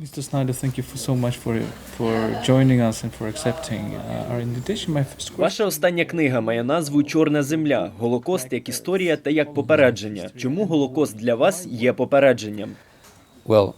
Mr. Snyder, thank you for so much for for joining us and for accepting uh, our invitation. My first question. Ваша остання книга має назву Чорна земля. Голокост як історія та як попередження. Чому Голокост для вас є попередженням? Well,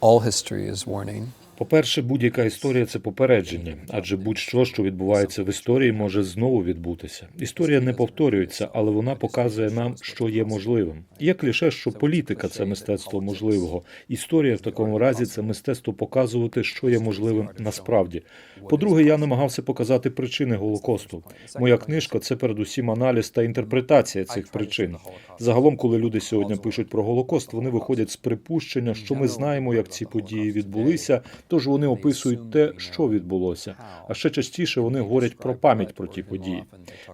all history is warning. По-перше, будь-яка історія це попередження, адже будь-що, що відбувається в історії, може знову відбутися. Історія не повторюється, але вона показує нам, що є можливим. Є кліше, що політика це мистецтво можливого. Історія в такому разі це мистецтво показувати, що є можливим насправді. По-друге, я намагався показати причини голокосту. Моя книжка це передусім аналіз та інтерпретація цих причин. Загалом, коли люди сьогодні пишуть про голокост, вони виходять з припущення, що ми знаємо, як ці події відбулися. Тож вони описують те, що відбулося. А ще частіше вони говорять про пам'ять про ті події.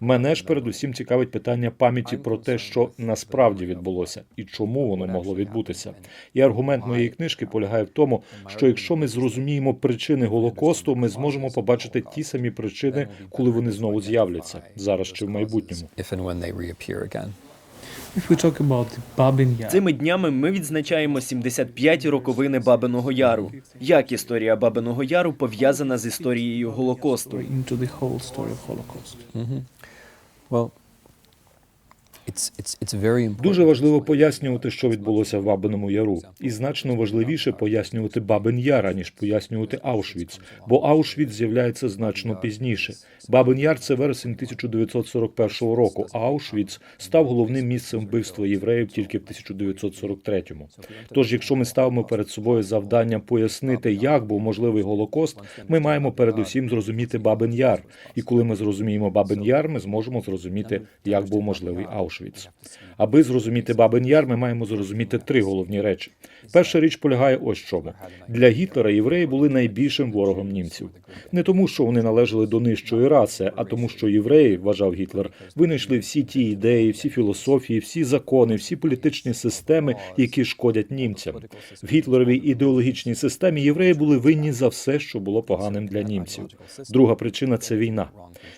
Мене ж передусім цікавить питання пам'яті про те, що насправді відбулося, і чому воно могло відбутися. І аргумент моєї книжки полягає в тому, що якщо ми зрозуміємо причини голокосту, ми зможемо побачити ті самі причини, коли вони знову з'являться зараз чи в майбутньому. Цими днями ми відзначаємо 75 роковини Бабиного Яру. Як історія Бабиного Яру пов'язана з історією Голокосту? Дуже важливо пояснювати, що відбулося в Бабиному Яру, і значно важливіше пояснювати Бабин Яр, ніж пояснювати Аушвіц, бо Аушвіц з'являється значно пізніше. Бабин Яр це вересень 1941 року. А Аушвіц став головним місцем вбивства євреїв тільки в 1943-му. Тож, якщо ми ставимо перед собою завдання пояснити, як був можливий голокост, ми маємо передусім зрозуміти Бабин Яр. І коли ми зрозуміємо Бабин Яр, ми зможемо зрозуміти, як був можливий Аушвіц. Auschwitz. Аби зрозуміти Бабин Яр, ми маємо зрозуміти три головні речі. Перша річ полягає ось чому. Для Гітлера євреї були найбільшим ворогом німців. Не тому, що вони належали до нижчої раси, а тому, що євреї, вважав Гітлер, винайшли всі ті ідеї, всі філософії, всі закони, всі політичні системи, які шкодять німцям. В гітлеровій ідеологічній системі євреї були винні за все, що було поганим для німців. Друга причина це війна.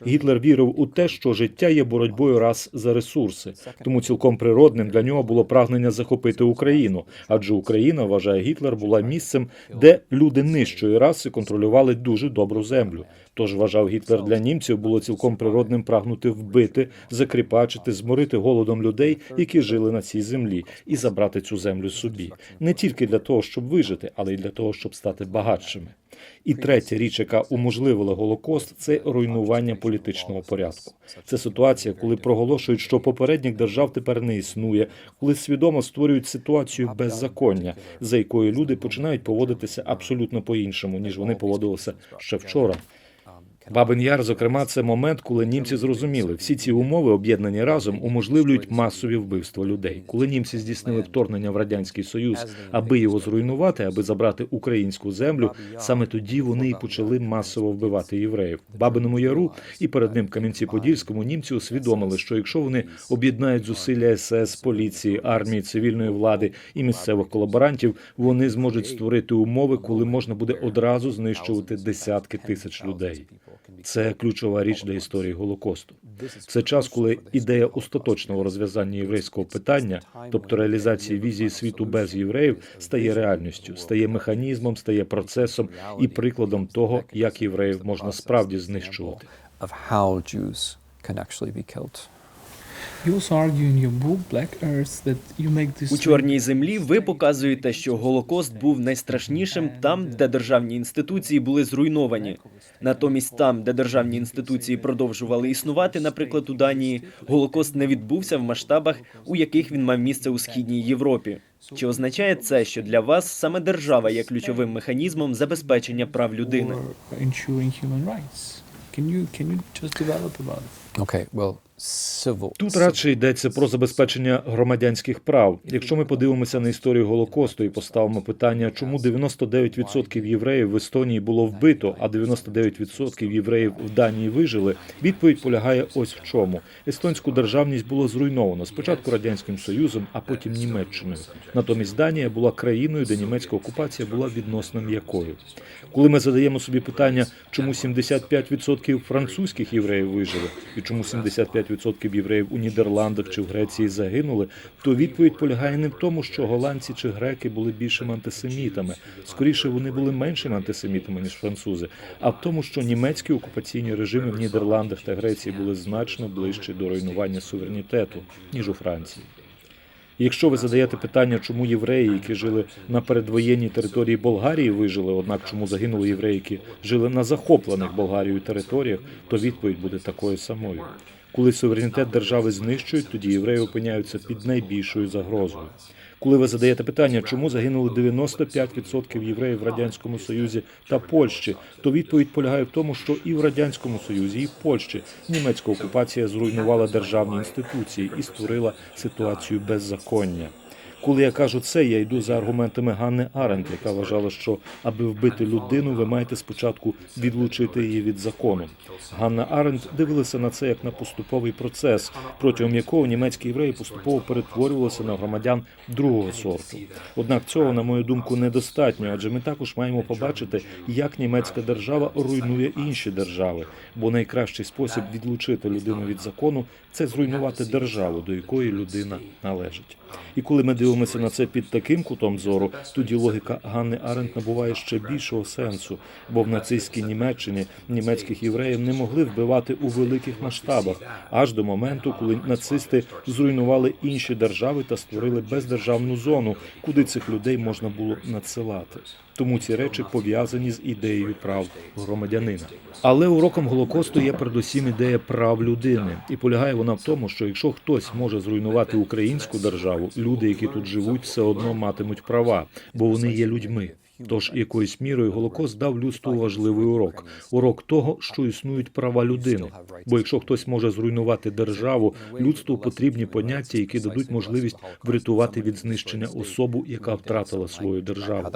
Гітлер вірив у те, що життя є боротьбою рас за ресурси, тому цілком природним для нього було прагнення захопити Україну, адже Україна, вважає Гітлер, була місцем, де люди нижчої раси контролювали дуже добру землю. Тож вважав Гітлер для німців було цілком природним прагнути вбити, закріпачити, зморити голодом людей, які жили на цій землі, і забрати цю землю собі, не тільки для того, щоб вижити, але й для того, щоб стати багатшими. І третя річ, яка уможливила Голокост, це руйнування політичного порядку. Це ситуація, коли проголошують, що попередніх держав тепер не існує, коли свідомо створюють ситуацію беззаконня, за якою люди починають поводитися абсолютно по-іншому, ніж вони поводилися ще вчора. Бабин Яр, зокрема, це момент, коли німці зрозуміли, всі ці умови, об'єднані разом, уможливлюють масові вбивства людей. Коли німці здійснили вторгнення в радянський союз, аби його зруйнувати, аби забрати українську землю, саме тоді вони і почали масово вбивати євреїв. Бабиному Яру і перед ним Кам'янці-Подільському німці усвідомили, що якщо вони об'єднають зусилля СС, поліції, армії, цивільної влади і місцевих колаборантів, вони зможуть створити умови, коли можна буде одразу знищувати десятки тисяч людей. Це ключова річ для історії Голокосту. Це час, коли ідея остаточного розв'язання єврейського питання, тобто реалізації візії світу без євреїв, стає реальністю, стає механізмом, стає процесом і прикладом того, як євреїв можна справді знищувати. У чорній землі ви показуєте, що Голокост був найстрашнішим там, де державні інституції були зруйновані. Натомість, там, де державні інституції продовжували існувати, наприклад, у Данії, Голокост не відбувся в масштабах, у яких він мав місце у східній Європі. Чи означає це, що для вас саме держава є ключовим механізмом забезпечення прав людини? Can you can you just develop about it? Okay, well. Тут радше йдеться про забезпечення громадянських прав. Якщо ми подивимося на історію Голокосту і поставимо питання, чому 99% євреїв в Естонії було вбито, а 99% євреїв в Данії вижили, відповідь полягає ось в чому: естонську державність було зруйновано спочатку радянським союзом, а потім Німеччиною. Натомість Данія була країною, де німецька окупація була відносно м'якою. Коли ми задаємо собі питання, чому 75% французьких євреїв вижили, і чому 75% 95% євреїв у Нідерландах чи в Греції загинули, то відповідь полягає не в тому, що голландці чи греки були більшими антисемітами. Скоріше вони були меншими антисемітами ніж французи, а в тому, що німецькі окупаційні режими в Нідерландах та Греції були значно ближчі до руйнування суверенітету ніж у Франції. Якщо ви задаєте питання, чому євреї, які жили на передвоєнній території Болгарії, вижили, однак чому загинули євреї, які жили на захоплених Болгарією територіях, то відповідь буде такою самою. Коли суверенітет держави знищують, тоді євреї опиняються під найбільшою загрозою. Коли ви задаєте питання, чому загинули 95% євреїв в радянському Союзі та Польщі, то відповідь полягає в тому, що і в радянському Союзі, і в Польщі німецька окупація зруйнувала державні інституції і створила ситуацію беззаконня. Коли я кажу це, я йду за аргументами Ганни Аренд, яка вважала, що аби вбити людину, ви маєте спочатку відлучити її від закону. Ганна Аренд дивилася на це як на поступовий процес, протягом якого німецькі євреї поступово перетворювалися на громадян другого сорту. Однак цього, на мою думку, недостатньо, адже ми також маємо побачити, як німецька держава руйнує інші держави. Бо найкращий спосіб відлучити людину від закону це зруйнувати державу, до якої людина належить. І коли ми дивимося на це під таким кутом зору, тоді логіка Ганни Аренд набуває ще більшого сенсу, бо в нацистській Німеччині німецьких євреїв не могли вбивати у великих масштабах, аж до моменту, коли нацисти зруйнували інші держави та створили бездержавну зону, куди цих людей можна було надсилати. Тому ці речі пов'язані з ідеєю прав громадянина. Але уроком Голокосту є передусім ідея прав людини, і полягає вона в тому, що якщо хтось може зруйнувати українську державу, люди, які тут живуть, все одно матимуть права, бо вони є людьми. Тож якоюсь мірою Голокост дав людству важливий урок урок того, що існують права людини. Бо якщо хтось може зруйнувати державу, людству потрібні поняття, які дадуть можливість врятувати від знищення особу, яка втратила свою державу.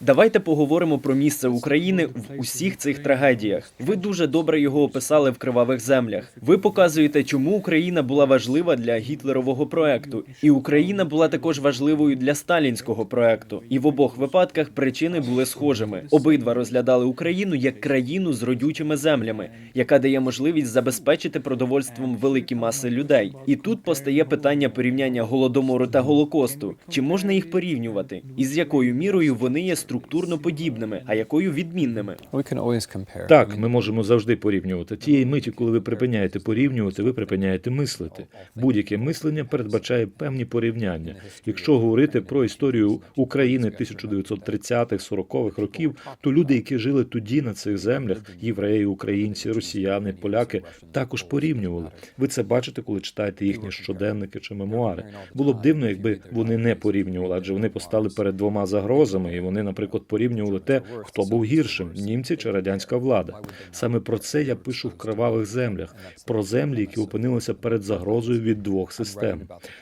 Давайте поговоримо про місце України в усіх цих трагедіях. Ви дуже добре його описали в кривавих землях. Ви показуєте, чому Україна була важлива для гітлерового проекту, і Україна була також важливою для сталінського проекту. І в обох випадках причини були схожими. Обидва розглядали Україну як країну з родючими землями, яка дає можливість забезпечити продовольством великі маси людей. І тут постає питання порівняння голодомору та голокосту. Чи можна їх порівнювати? І з якою мірою вони є структурно подібними, а якою відмінними? Так, ми можемо завжди порівнювати. Тієї миті, коли ви припиняєте порівнювати, ви припиняєте мислити. Будь-яке мислення передбачає певні порівняння. Якщо говорити про історію України 1930-х, 40-х років, то люди, які жили тоді на цих землях, євреї, українці, росіяни, поляки, також порівнювали. Ви це бачите, коли читаєте їхні щоденники чи мемуари. Було б дивно, якби вони не порівнювали, адже вони постали перед двома загрозами, і вони, наприклад, порівнювали те, хто був гіршим німці чи радянська влада. Саме про це я пишу в кривавих землях, про землі, які опинилися перед загрозою від двох систем.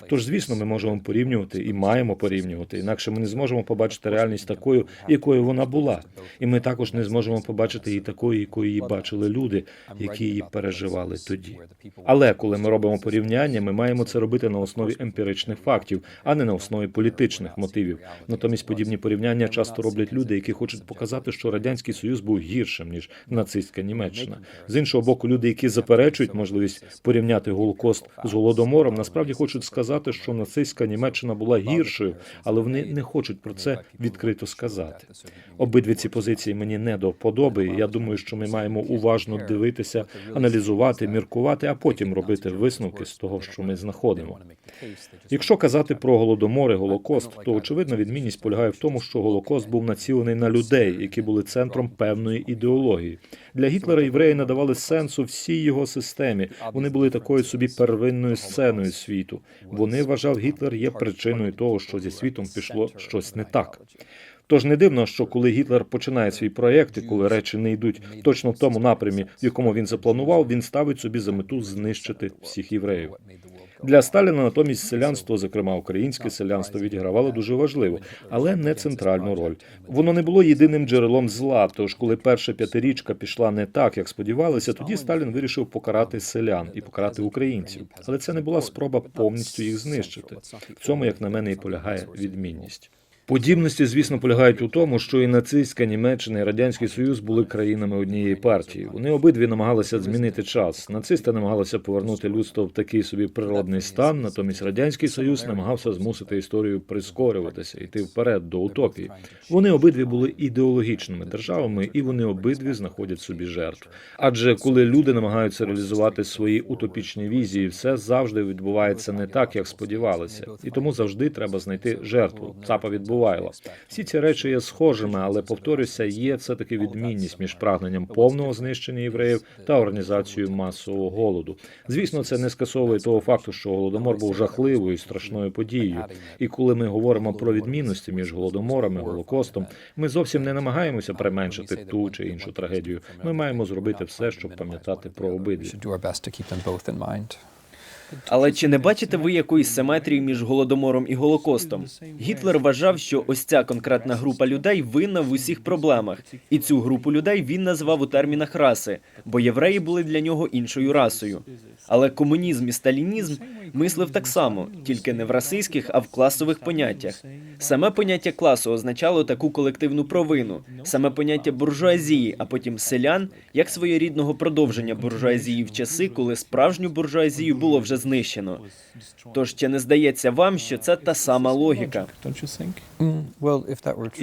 Тож, звісно, ми можемо порівнювати і маємо порівнювати. Інакше ми не зможемо побачити реальність такою, якою вона була. І ми також не зможемо побачити її такою, якою її бачили люди, які її переживали тоді. Але коли ми робимо порівняння, ми маємо це робити на основі емпіричних фактів, а не на основі політичних мотивів. Натомість подібні порівняння часто роблять люди, які хочуть показати, що радянський союз був гіршим ніж нацистська Німеччина. З іншого боку, люди, які заперечують можливість порівняти Голокост з голодомором, насправді хочуть сказати, що нацистська Німеччина була гіршою, але вони не хочуть про це відкрито сказати. Обидві ці позиції мені не до вподоби. Я думаю, що ми маємо уважно дивитися, аналізувати, міркувати, а потім робити висновки з того, що ми знаходимо. Якщо казати про голодомор і голокост, то очевидна відмінність полягає в тому, що голокост був націлений на людей, які були центром певної ідеології. Для Гітлера євреї надавали сенсу всій його системі. Вони були такою собі первинною сценою світу. Вони вважав Гітлер є причиною того, що зі світом пішло щось не так. Тож не дивно, що коли Гітлер починає свій проєкт, і коли речі не йдуть точно в тому напрямі, в якому він запланував, він ставить собі за мету знищити всіх євреїв. Для Сталіна натомість селянство, зокрема українське селянство, відігравало дуже важливу, але не центральну роль. Воно не було єдиним джерелом зла. Тож, коли перша п'ятирічка пішла не так, як сподівалися, тоді Сталін вирішив покарати селян і покарати українців. Але це не була спроба повністю їх знищити. В цьому, як на мене, і полягає відмінність. Подібності, звісно, полягають у тому, що і нацистська Німеччина, і радянський Союз були країнами однієї партії. Вони обидві намагалися змінити час. Нацисти намагалися повернути людство в такий собі природний стан. Натомість радянський союз намагався змусити історію прискорюватися, йти вперед до утопії. Вони обидві були ідеологічними державами, і вони обидві знаходять собі жертв. Адже коли люди намагаються реалізувати свої утопічні візії, все завжди відбувається не так, як сподівалися, і тому завжди треба знайти жертву. Цапа відбувайла. Всі ці речі є схожими, але повторюся, є все таки відмінність між прагненням повного знищення євреїв та організацією масового голоду. Звісно, це не скасовує того факту, що голодомор був жахливою і страшною подією. І коли ми говоримо про відмінності між голодомором і голокостом, ми зовсім не намагаємося применшити ту чи іншу трагедію. Ми маємо зробити все, щоб пам'ятати про обидві. Але чи не бачите ви якоїсь симетрії між голодомором і голокостом? Гітлер вважав, що ось ця конкретна група людей винна в усіх проблемах, і цю групу людей він назвав у термінах раси, бо євреї були для нього іншою расою. Але комунізм і сталінізм мислив так само, тільки не в расистських, а в класових поняттях. Саме поняття класу означало таку колективну провину, саме поняття буржуазії, а потім селян, як своєрідного продовження буржуазії в часи, коли справжню буржуазію було вже знищено. Тож чи не здається вам, що це та сама логіка?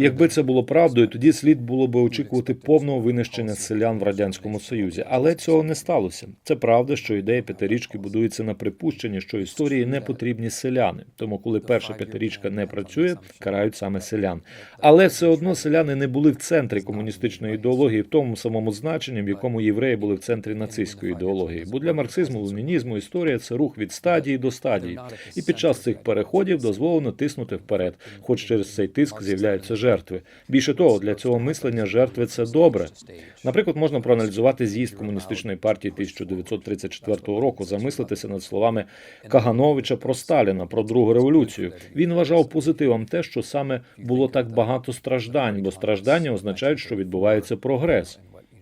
Якби це було правдою, тоді слід було би очікувати повного винищення селян в радянському союзі, але цього не сталося. Це правда, що ідея п'ятирічки будується на припущенні, що історії не потрібні селяни. Тому, коли перша п'ятирічка не працює, карають саме селян. Але все одно селяни не були в центрі комуністичної ідеології в тому самому значенні, в якому євреї були в центрі нацистської ідеології. Бо для марксизму, ленінізму історія це рух від стадії до стадії. І під час цих переходів дозволено тиснути вперед, хоч через цей тиск з'являються жертви. Більше того, для цього мислення жертви це добре. Наприклад, можна проаналізувати з'їзд комуністичної партії 1934 року, замислитися над словами Кагановича про Сталіна, про другу революцію. Він вважав позитивом те, що саме було так багато страждань, бо страждання означають, що відбувається прогрес.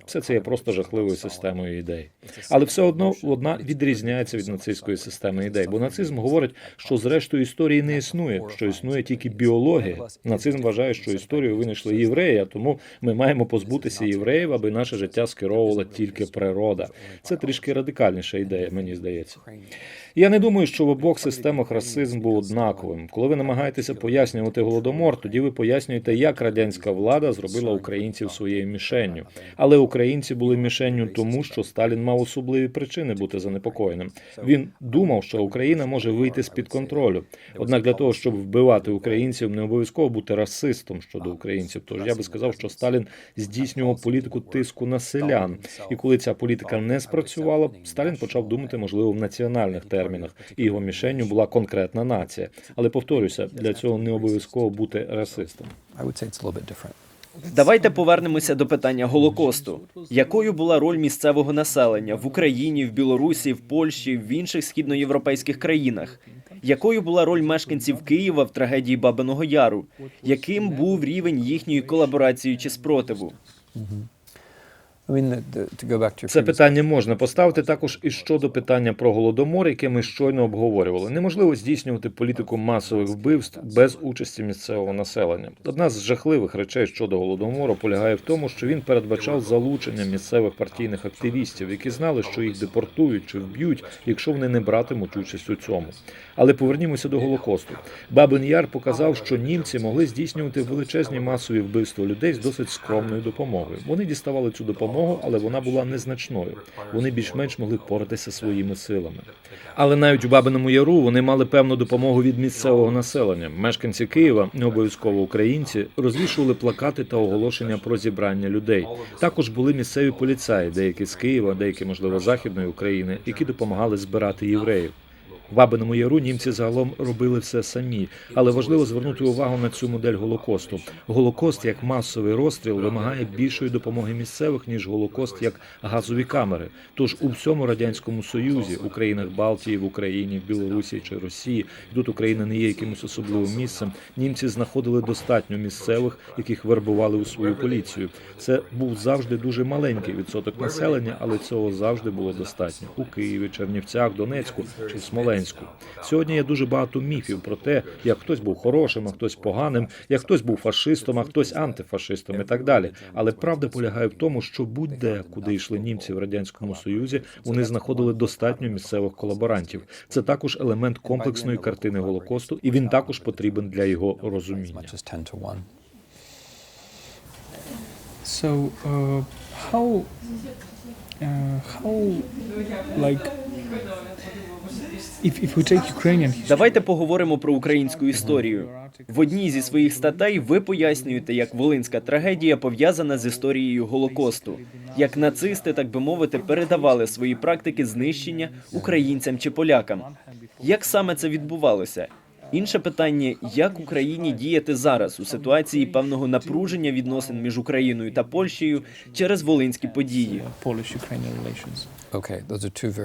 Все це є просто жахливою системою ідей. Але все одно вона відрізняється від нацистської системи ідей, бо нацизм говорить, що зрештою історії не існує, що існує тільки біологія. Нацизм вважає, що історію винайшли євреї, а тому ми маємо позбутися євреїв, аби наше життя скеровувала тільки природа. Це трішки радикальніша ідея, мені здається. Я не думаю, що в обох системах расизм був однаковим. Коли ви намагаєтеся пояснювати голодомор, тоді ви пояснюєте, як радянська влада зробила українців своєю мішенню. Але українці були мішенню тому, що Сталін мав особливі причини бути занепокоєним. Він думав, що Україна може вийти з під контролю. Однак для того, щоб вбивати українців, не обов'язково бути расистом щодо українців. Тож я би сказав, що Сталін здійснював політику тиску на селян. І коли ця політика не спрацювала, Сталін почав думати, можливо, в національних термінах, і його мішенню була конкретна нація. Але повторюся, для цього не обов'язково бути расистом. Давайте повернемося до питання Голокосту. Якою була роль місцевого населення в Україні, в Білорусі, в Польщі, в інших східноєвропейських країнах? Якою була роль мешканців Києва в трагедії Бабиного Яру? Яким був рівень їхньої колаборації чи спротиву? Це питання можна поставити також і щодо питання про голодомор, яке ми щойно обговорювали. Неможливо здійснювати політику масових вбивств без участі місцевого населення. Одна з жахливих речей щодо голодомору полягає в тому, що він передбачав залучення місцевих партійних активістів, які знали, що їх депортують чи вб'ють, якщо вони не братимуть участь у цьому. Але повернімося до голокосту. Бабин Яр показав, що німці могли здійснювати величезні масові вбивства людей з досить скромною допомогою. Вони діставали цю допомогу, але вона була незначною. Вони більш-менш могли впоратися своїми силами. Але навіть у Бабиному Яру вони мали певну допомогу від місцевого населення. Мешканці Києва, не обов'язково українці, розвішували плакати та оголошення про зібрання людей. Також були місцеві поліцаї, деякі з Києва, деякі можливо західної України, які допомагали збирати євреїв. Бабиному Яру німці загалом робили все самі, але важливо звернути увагу на цю модель голокосту. Голокост як масовий розстріл вимагає більшої допомоги місцевих ніж голокост як газові камери. Тож у всьому радянському союзі, у країнах Балтії, в Україні, в Білорусі чи Росії, тут Україна не є якимось особливим місцем. Німці знаходили достатньо місцевих, яких вербували у свою поліцію. Це був завжди дуже маленький відсоток населення, але цього завжди було достатньо у Києві, Чернівцях, Донецьку чи Смоленську. Волинську. Сьогодні є дуже багато міфів про те, як хтось був хорошим, а хтось поганим, як хтось був фашистом, а хтось антифашистом і так далі. Але правда полягає в тому, що будь-де, куди йшли німці в радянському союзі, вони знаходили достатньо місцевих колаборантів. Це також елемент комплексної картини голокосту, і він також потрібен для його розуміння. much as 10 to 1. So, uh, how, uh, how, like, if, if we take Ukrainian history, Давайте поговоримо про українську історію. В одній зі своїх статей ви пояснюєте, як волинська трагедія пов'язана з історією Голокосту, як нацисти, так би мовити, передавали свої практики знищення українцям чи полякам. Як саме це відбувалося? Інше питання: як Україні діяти зараз у ситуації певного напруження відносин між Україною та Польщею через волинські події?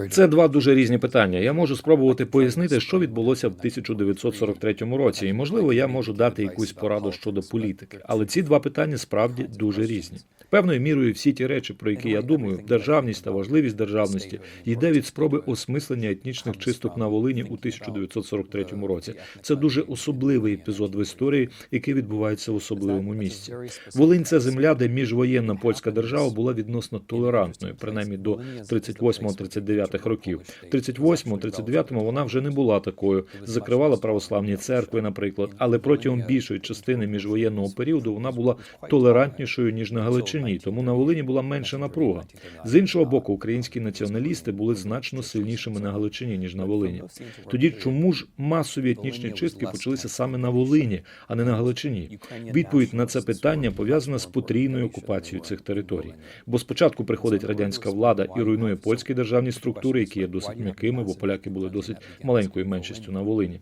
Це два дуже різні питання. Я можу спробувати пояснити, що відбулося в 1943 році, і можливо, я можу дати якусь пораду щодо політики. Але ці два питання справді дуже різні. Певною мірою всі ті речі, про які я думаю, державність та важливість державності йде від спроби осмислення етнічних чисток на Волині у 1943 році. Це дуже особливий епізод в історії, який відбувається в особливому місці. Волинь це земля, де міжвоєнна польська держава була відносно толерантною, принаймні до 38-39 років. В 38-39 вона вже не була такою, закривала православні церкви, наприклад, але протягом більшої частини міжвоєнного періоду вона була толерантнішою ніж на Галичині, тому на Волині була менша напруга. З іншого боку, українські націоналісти були значно сильнішими на Галичині ніж на Волині. Тоді чому ж масові етнічні чистки почалися саме на Волині, а не на Галичині? Відповідь на це питання пов'язана з потрійною окупацією цих територій. Бо спочатку приходить радянська влада і руйнує польські державні структури, які є досить м'якими, бо поляки були досить маленькою меншістю на Волині.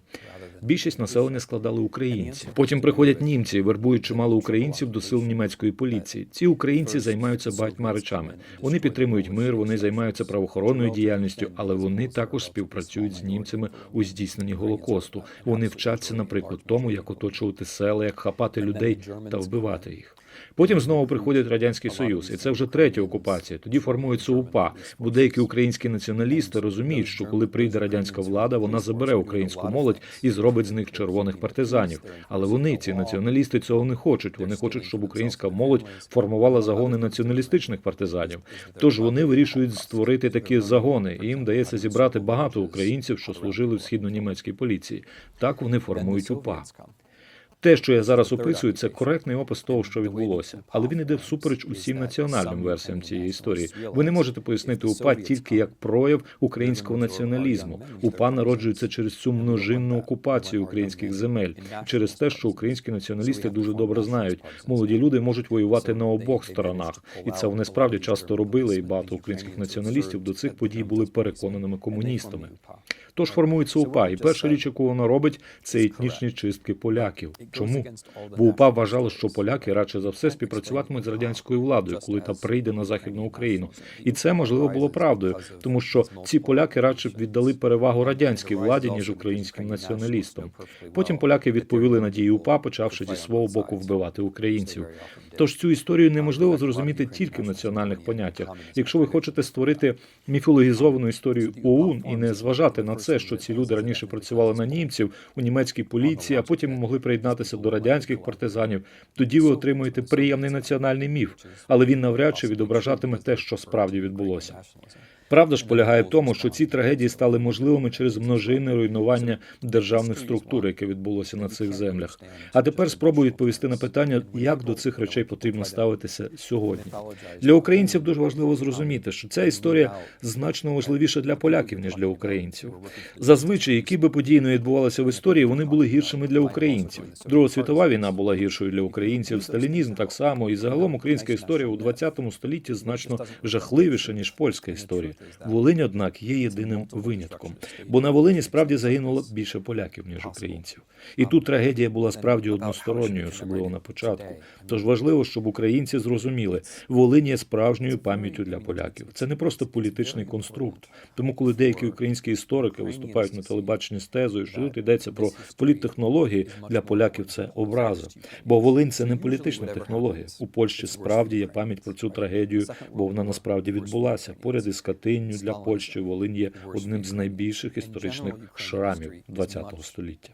Більшість населення складали українці. Потім приходять німці, вербують чимало українців до сил німецької поліції. Ці українці займаються багатьма речами. Вони підтримують мир, вони займаються правоохоронною діяльністю, але вони також співпрацюють з німцями у здійсненні голокосту. Вони вчаться, наприклад, тому, як оточувати села, як хапати людей та вбивати їх. Потім знову приходить радянський союз, і це вже третя окупація. Тоді формується УПА, бо деякі українські націоналісти розуміють, що коли прийде радянська влада, вона забере українську молодь і зробить з них червоних партизанів. Але вони, ці націоналісти, цього не хочуть. Вони хочуть, щоб українська молодь формувала загони націоналістичних партизанів. Тож вони вирішують створити такі загони. і Їм дається зібрати багато українців, що служили в східно-німецькій поліції. Так вони формують УПА. Те, що я зараз описую, це коректний опис того, що відбулося, але він іде всупереч усім національним версіям цієї історії. Ви не можете пояснити УПА тільки як прояв українського націоналізму. УПА народжується через цю множинну окупацію українських земель, через те, що українські націоналісти дуже добре знають. Молоді люди можуть воювати на обох сторонах, і це вони справді часто робили. І багато українських націоналістів до цих подій були переконаними комуністами. Тож формується УПА, і перша річ, яку вона робить, це етнічні чистки поляків. Чому? Бо УПА вважало, що поляки радше за все співпрацюватимуть з радянською владою, коли та прийде на західну Україну. І це можливо було правдою, тому що ці поляки радше б віддали перевагу радянській владі ніж українським націоналістам. Потім поляки відповіли на дії УПА, почавши зі свого боку вбивати українців. Тож цю історію неможливо зрозуміти тільки в національних поняттях. Якщо ви хочете створити міфологізовану історію ОУН і не зважати на це, що ці люди раніше працювали на німців у німецькій поліції, а потім могли приєднатися до радянських партизанів, тоді ви отримуєте приємний національний міф, але він навряд чи відображатиме те, що справді відбулося. Правда ж полягає в тому, що ці трагедії стали можливими через множинне руйнування державних структур, яке відбулося на цих землях. А тепер спробую відповісти на питання, як до цих речей потрібно ставитися сьогодні. Для українців дуже важливо зрозуміти, що ця історія значно важливіша для поляків ніж для українців. Зазвичай, які би події не відбувалися в історії, вони були гіршими для українців. Друга світова війна була гіршою для українців. Сталінізм так само, і загалом українська історія у 20 столітті значно жахливіша ніж польська історія. Волинь, однак, є єдиним винятком, бо на Волині справді загинуло більше поляків ніж українців. І тут трагедія була справді односторонньою, особливо на початку. Тож важливо, щоб українці зрозуміли, Волинь є справжньою пам'яттю для поляків. Це не просто політичний конструкт. Тому, коли деякі українські історики виступають на телебаченні з тезою, що тут йдеться про політтехнології, для поляків це образа. Бо Волинь це не політична технологія. У Польщі справді є пам'ять про цю трагедію, бо вона насправді відбулася поряд із Катині. Святинню для Польщі. Волинь є одним з найбільших історичних шрамів ХХ століття.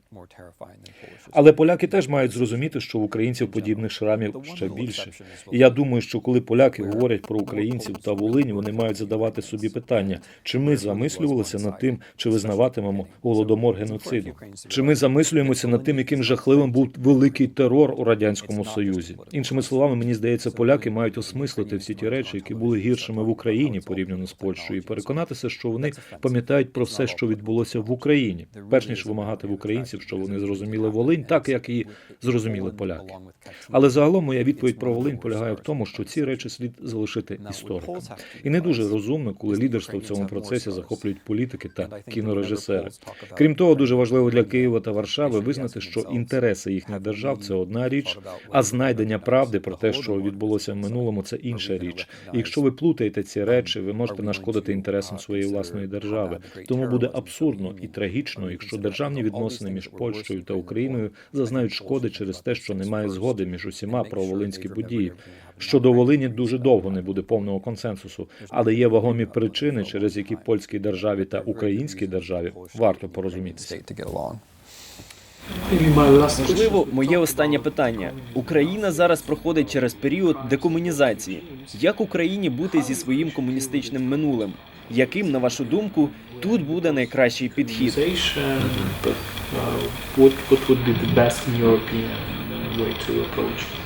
Але поляки теж мають зрозуміти, що в українців подібних шрамів ще більше. І я думаю, що коли поляки говорять про українців та Волинь, вони мають задавати собі питання, чи ми замислювалися над тим, чи визнаватимемо голодомор геноциду, чи ми замислюємося над тим, яким жахливим був великий терор у радянському союзі. Іншими словами, мені здається, поляки мають осмислити всі ті речі, які були гіршими в Україні порівняно з Польщею, і переконатися, що вони пам'ятають про все, що відбулося в Україні, перш ніж вимагати в українців, що вони зрозуміли Волинь, так як і зрозуміли поляки. Але загалом моя відповідь про Волинь полягає в тому, що ці речі слід залишити історикам. І не дуже розумно, коли лідерство в цьому процесі захоплюють політики та кінорежисери. Крім того, дуже важливо для Києва та Варшави визнати, що інтереси їхніх держав це одна річ, а знайдення правди про те, що відбулося в минулому, це інша річ. І якщо ви плутаєте ці речі, ви можете нашкодити інтересам своєї власної держави. Тому буде абсурдно і трагічно, якщо державні відносини між Польщею та Україною зазнають шкоди через те, що немає згоди між усіма про волинські події. Щодо Волині дуже довго не буде повного консенсусу, але є вагомі причини, через які польській державі та українській державі варто порозумітися. Можливо, моє останнє питання. Україна зараз проходить через період декомунізації. Як Україні бути зі своїм комуністичним минулим? Яким, на вашу думку, тут буде найкращий підхід? Uh, what would be the best uh, way to approach?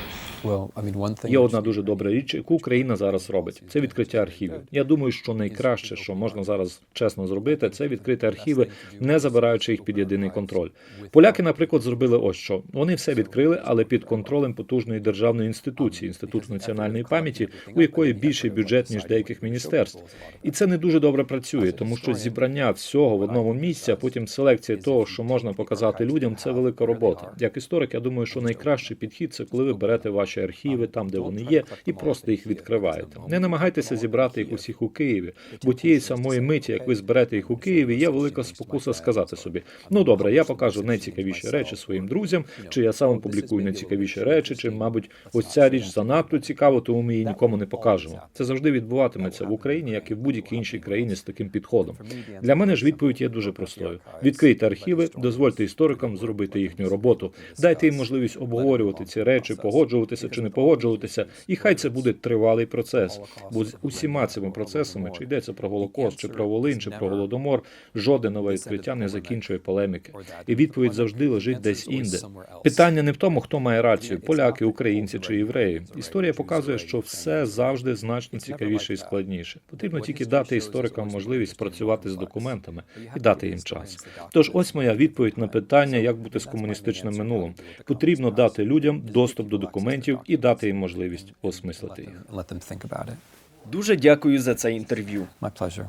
Є одна дуже добра річ, яку Україна зараз робить. Це відкриття архівів. Я думаю, що найкраще, що можна зараз чесно зробити, це відкрити архіви, не забираючи їх під єдиний контроль. Поляки, наприклад, зробили ось що. Вони все відкрили, але під контролем потужної державної інституції, інституту національної пам'яті, у якої більший бюджет ніж деяких міністерств. І це не дуже добре працює, тому що зібрання всього в одному місці, а потім селекція того, що можна показати людям, це велика робота. Як історик, я думаю, що найкращий підхід це коли ви берете ваші архіви там, де вони є, і просто їх відкриваєте. Не намагайтеся зібрати їх усіх у Києві, бо тієї самої миті, як ви зберете їх у Києві, є велика спокуса сказати собі: ну добре, я покажу найцікавіші речі своїм друзям, чи я сам публікую найцікавіші речі, чи, мабуть, ось ця річ занадто цікава, тому ми її нікому не покажемо. Це завжди відбуватиметься в Україні, як і в будь-якій іншій країні з таким підходом. Для мене ж відповідь є дуже простою: відкрийте архіви, дозвольте історикам зробити їхню роботу, дайте їм можливість обговорювати ці речі, погоджуватися чи не погоджуватися, і хай це буде тривалий процес. Бо з усіма цими процесами, чи йдеться про Голокост, чи про Волинь, чи про Голодомор, жодне нове відкриття не закінчує полеміки. І відповідь завжди лежить десь інде. Питання не в тому, хто має рацію: поляки, українці чи євреї. Історія показує, що все завжди значно цікавіше і складніше. Потрібно тільки дати історикам можливість працювати з документами і дати їм час. Тож, ось моя відповідь на питання, як бути з комуністичним минулим. Потрібно дати людям доступ до документів і дати їм можливість осмислити їх. Дуже дякую за це інтерв'ю. My pleasure.